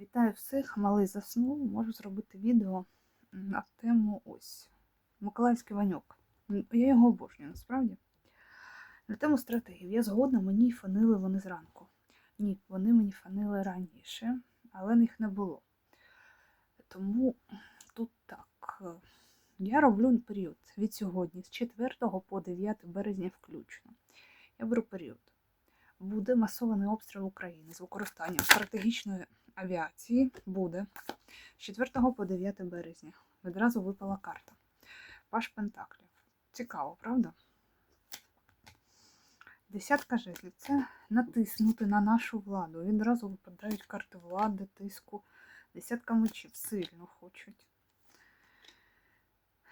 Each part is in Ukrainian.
Вітаю всіх, малий заснув. Можу зробити відео на тему ось Миколаївський ваньок. Я його обожнюю насправді. На тему стратегів. Я згодна, мені фанили вони зранку. Ні, вони мені фанили раніше, але їх не було. Тому тут так. Я роблю період від сьогодні, з 4 по 9 березня включно. Я беру період. Буде масований обстріл України з використанням стратегічної авіації. Буде з 4 по 9 березня. Відразу випала карта. Паш Пентаклів. Цікаво, правда? Десятка жезлів це натиснути на нашу владу. Відразу випадають карти влади, тиску. Десятка мечів сильно хочуть.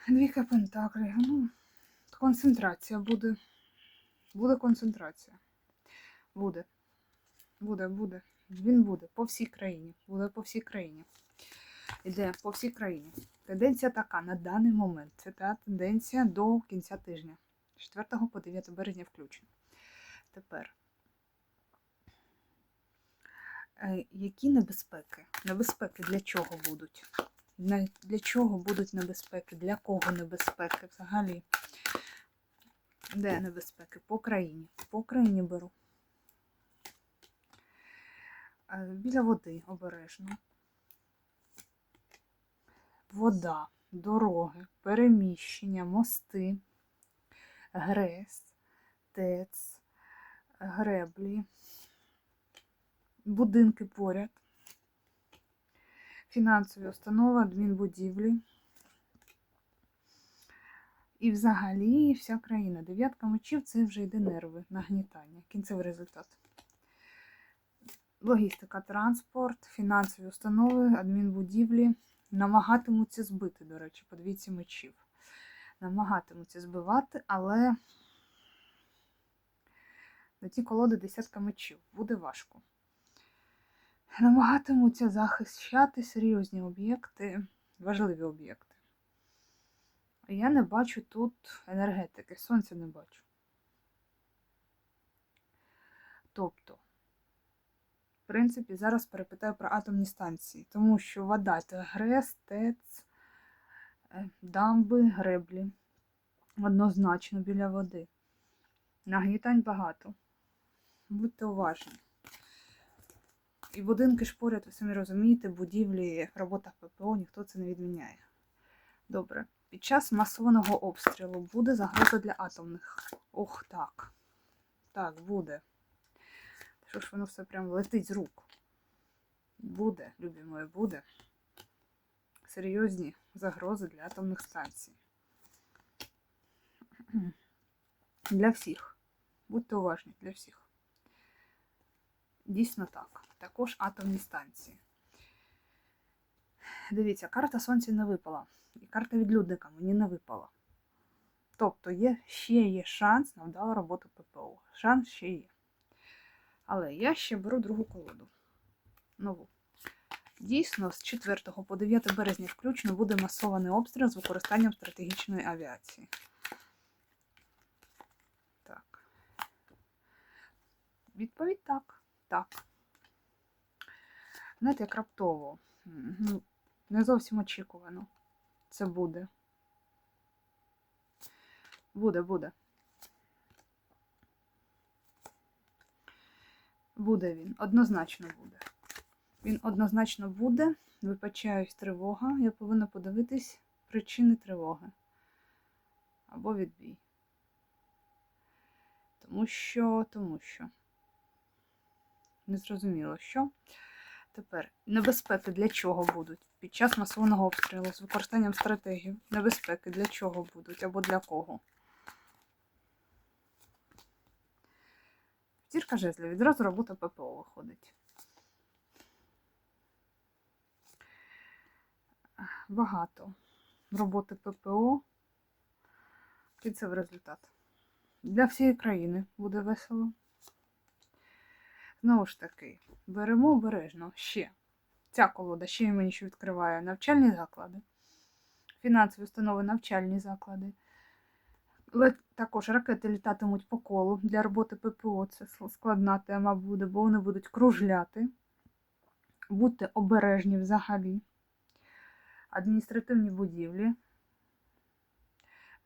Двійка пентаклів. Ну, концентрація буде. Буде концентрація. Буде. Буде, буде. Він буде по всій країні. Буде по всій країні. Іде по всій країні. Тенденція така на даний момент. Це та тенденція до кінця тижня. 4 по 9 березня включно. Тепер. Е, Які небезпеки? Небезпеки для чого будуть? Для чого будуть небезпеки? Для кого небезпеки взагалі? Де небезпеки? По країні. По країні беру. Біля води обережно. Вода, дороги, переміщення, мости, грес, тец, греблі, будинки поряд, фінансові установи, адмінбудівлі. І взагалі вся країна. Дев'ятка мечів це вже йде нерви, нагнітання, кінцевий результат. Логістика, транспорт, фінансові установи, адмінбудівлі намагатимуться збити, до речі, по двійці мечів. Намагатимуться збивати, але на ті колоди десятка мечів буде важко. Намагатимуться захищати серйозні об'єкти, важливі об'єкти. Я не бачу тут енергетики, сонця не бачу. Тобто, в принципі, зараз перепитаю про атомні станції, тому що вода це ГРЕС, ТЕЦ, е, дамби, греблі. Однозначно біля води. Нагнітань багато. Будьте уважні. І будинки ж поряд, ви самі розумієте, будівлі, робота ППО, ніхто це не відміняє. Добре. Під час масованого обстрілу буде загроза для атомних. Ох, так. Так, буде. Що ж воно все прям летить з рук? Буде, любі мої, буде. Серйозні загрози для атомних станцій. Для всіх. Будьте уважні, для всіх. Дійсно так. Також атомні станції. Дивіться, карта сонця не випала. І карта відлюдника мені не випала. Тобто є, ще є шанс на вдалу роботу ППО. Шанс ще є. Але я ще беру другу колоду. Нову. Дійсно, з 4 по 9 березня включно буде масований обстріл з використанням стратегічної авіації. Так. Відповідь так. Так. Знаєте, як раптово. Ну, не зовсім очікувано. Це буде. Буде, буде. Буде він. Однозначно буде. Він однозначно буде. Вибачаюсь, тривога. Я повинна подивитись причини тривоги. Або відбій. Тому що, тому що. Незрозуміло, що. Тепер небезпеки для чого будуть під час масового обстрілу з використанням стратегів. Небезпеки для чого будуть або для кого. Зірка жезлів. Відразу робота ППО виходить. Багато роботи ППО. Кінцевий результат. Для всієї країни буде весело. Знову ж таки, беремо обережно ще. Ця колода ще мені ще відкриває навчальні заклади, фінансові установи, навчальні заклади. Також ракети літатимуть по колу для роботи ППО. Це складна тема буде, бо вони будуть кружляти. Будьте обережні взагалі. Адміністративні будівлі.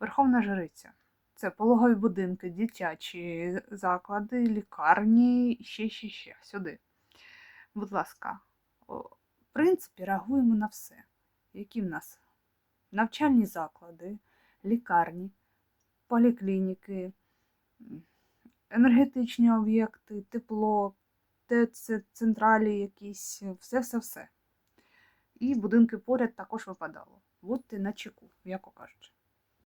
Верховна Жриця. Це пологові будинки, дитячі заклади, лікарні, ще, ще, ще. Сюди. Будь ласка, в принципі, реагуємо на все. Які в нас навчальні заклади, лікарні, поліклініки, енергетичні об'єкти, тепло, ТЦ, централі якісь, все-все-все. І будинки поряд також випадало. Будьте на чеку, м'яко кажучи.